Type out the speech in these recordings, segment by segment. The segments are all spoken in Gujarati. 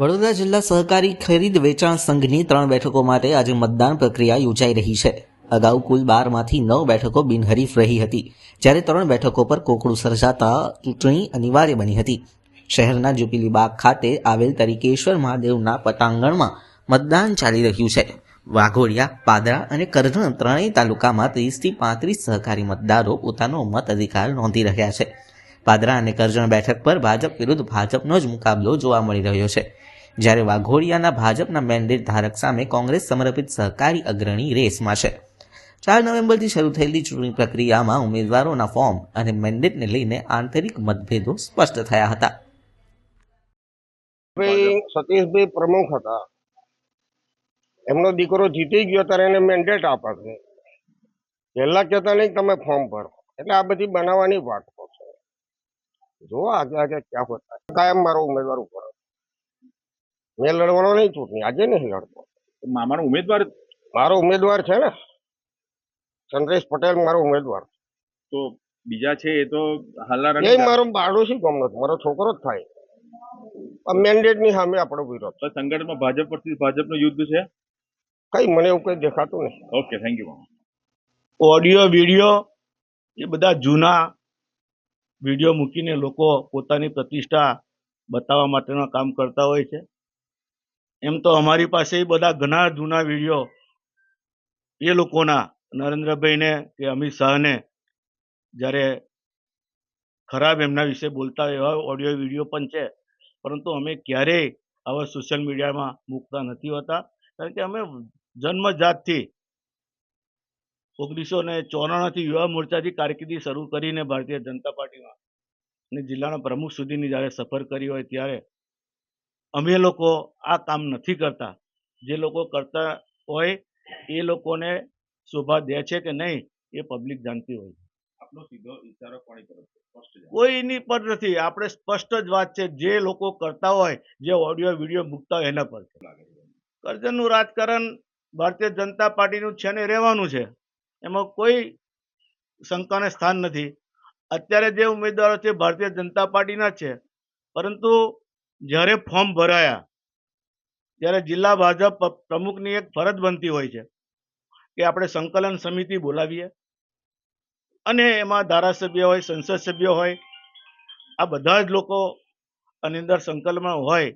વડોદરા જિલ્લા સહકારી ખરીદ વેચાણ સંઘની ત્રણ બેઠકો માટે આજે મતદાન પ્રક્રિયા યોજાઈ રહી છે. અગાઉ કુલ બારમાંથી નવ બેઠકો બિનહરીફ રહી હતી, જ્યારે ત્રણ બેઠકો પર કોકડું સર્જાતા ચૂંટણી અનિવાર્ય બની હતી. શહેરના જ્યુબિલી બાગ ખાતે આવેલ તરીકેશ્વર મહાદેવના પટાંગણમાં મતદાન ચાલી રહ્યું છે. વાઘોડિયા, પાદરા અને કરજણ ત્રણેય તાલુકામાં ત્રીસથી પાંત્રીસ સહકારી મતદારો પોતાનો મત અધિકાર નોંધી રહ્યા છે. પાદરા અને કરજણ બેઠક પર ભાજપ વિરુદ્ધ ભાજપનો જ મુકાબલો જોવા મળી રહ્યો છે. જ્યારે વાઘોડિયાના ભાજપના મેન્ડેટ ધારક સામે કોંગ્રેસ સમર્પિત સહકારી અગ્રણી રેસમાં છે. ચાર નવેમ્બરથી શરૂ થયેલી ચૂંટણી પ્રક્રિયામાં ઉમેદવારોના ફોર્મ અને મેન્ડેટને લઈને આંતરિક મતભેદો સ્પષ્ટ થયા હતા. સતીશભાઈ પ્રમુખ હતા. એમનો દીકરો જીતી ગયો ત્યારે એને મેન્ડેટ આપે છે. પહેલા કહેતા નહીં તમે ફોર્મ ભરો. એટલે આ બધી બનાવવાની વાતો જો આગે આગે ક્યાં હોતા કાયમ મારો ઉમેદવાર ઉપર મેં લડવાનો નહીં ચૂંટણી આજે નહીં લડતો. મામાનો ઉમેદવાર મારો ઉમેદવાર છે ને? ચંદ્રેશ પટેલ મારો ઉમેદવાર. તો બીજા છે એ તો હાલના એ મારો બાળોશી ગામનો. મારો છોકરો જ થાય. મેન્ડેટની સામે આપણો વિરોધ તો સંગઠનમાં ભાજપ પરથી ભાજપનું યુદ્ધ છે? કઈ મને એવું કઈ દેખાતું નહીં. Okay thank you audio video એ બધા જૂના વીડિયો મૂકીને લોકો પોતાની પ્રતિષ્ઠા બતાવવા માટેનું કામ કરતા હોય છે. એમ તો અમારી પાસે બધા ઘણા જૂના વીડિયો એ લોકોના, નરેન્દ્રભાઈને કે અમિત શાહને, જ્યારે ખરાબ એમના વિશે બોલતા એવા ઓડિયો વીડિયો પણ છે. પરંતુ અમે ક્યારેય આવા સોશિયલ મીડિયામાં મૂકતા નથી હોતા. કારણ કે અમે જન્મજાતથી ઓગણીસો ને ચોરાણુંથી યુવા મોરચાથી કારકિર્દી શરૂ કરીને ભારતીય જનતા પાર્ટીમાં અને જિલ્લાના પ્રમુખ સુધીની જ્યારે સફર કરી હોય ત્યારે અમે લોકો આ કામ નથી કરતા. જે લોકો કરતા હોય એ લોકોને શોભા દે છે કે નહીં એ પબ્લિક જાણતી હોય. આપનો સીધો ઇશારો કોની તરફ. કોઈની પર નથી. આપણે સ્પષ્ટ જ વાત છે. જે લોકો કરતા હોય જે ઓડિયો વીડિયો મૂકતા હોય એના પર છે. કરજણનું રાજકારણ ભારતીય જનતા પાર્ટીનું છે ને રહેવાનું છે. એમાં કોઈ શંકાને સ્થાન નથી. અત્યારે જે ઉમેદવારો છે, ભારતીય જનતા પાર્ટીના છે, પરંતુ જ્યારે ફોર્મ ભરાયા, ત્યારે જિલ્લા ભાજપ પ્રમુખની એક ફરજ બનતી હોય છે, કે આપણે સંકલન સમિતિ બોલાવીએ. અને એમાં ધારાસભ્ય હોય, સંસદ સભ્ય હોય, આ બધા જ લોકો આની અંદર સંકલનમાં હોય.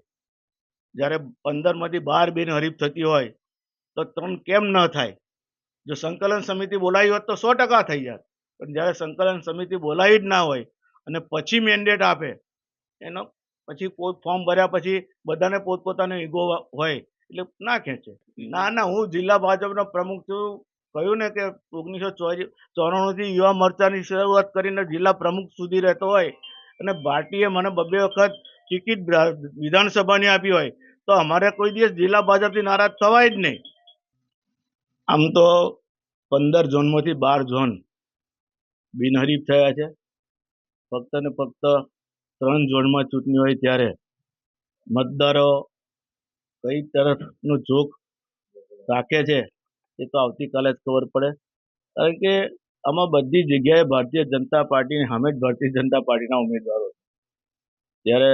જ્યારે પંદરમાંથી બાર બેન હરીફ થતી હોય, તો ત્રણ કેમ ન થાય? જો સંકલન સમિતિ બોલાવી હોત તો સો ટકા થઈ જાત. પણ જ્યારે સંકલન સમિતિ બોલાવી જ ના હોય અને પછી મેન્ડેટ આપે, એનો પછી કોઈ ફોર્મ ભર્યા પછી બધાને પોતપોતાનો ઈગો હોય, એટલે ના ખેંચે. ના ના, હું જિલ્લા ભાજપનો પ્રમુખ છું. કહ્યું ને કે ઓગણીસો ચોરાણુંથી યુવા મોરચાની શરૂઆત કરીને જિલ્લા પ્રમુખ સુધી રહેતો હોય અને પાર્ટીએ મને બબે વખત ટિકિટ વિધાનસભાની આપી હોય, તો અમારે કોઈ દિવસ જિલ્લા ભાજપથી નારાજ થવાય જ નહીં. આમ તો પંદર ઝોનમાંથી બાર ઝોન બિનહરીફ થયા છે. ફક્ત ને ફક્ત ત્રણ ઝોનમાં ચૂંટણી હોય ત્યારે મતદારો કઈ તરફનો જોક રાખે છે એ તો આવતીકાલે જ ખબર પડે. કારણ કે આમાં બધી જગ્યાએ ભારતીય જનતા પાર્ટીની સામે જ ભારતીય જનતા પાર્ટીના ઉમેદવારો ત્યારે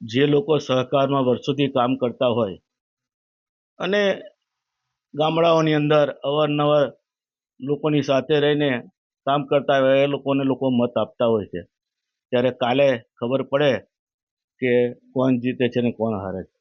જે લોકો સહકારમાં વર્ષોથી કામ કરતા હોય અને ગામડાઓની અંદર અવારનવાર લોકોની સાથે રહીને કામ કરતા હોય એ લોકોને લોકો મત આપતા હોય છે. ત્યારે કાલે ખબર પડે કે કોણ જીતે છે ને કોણ હારે છે.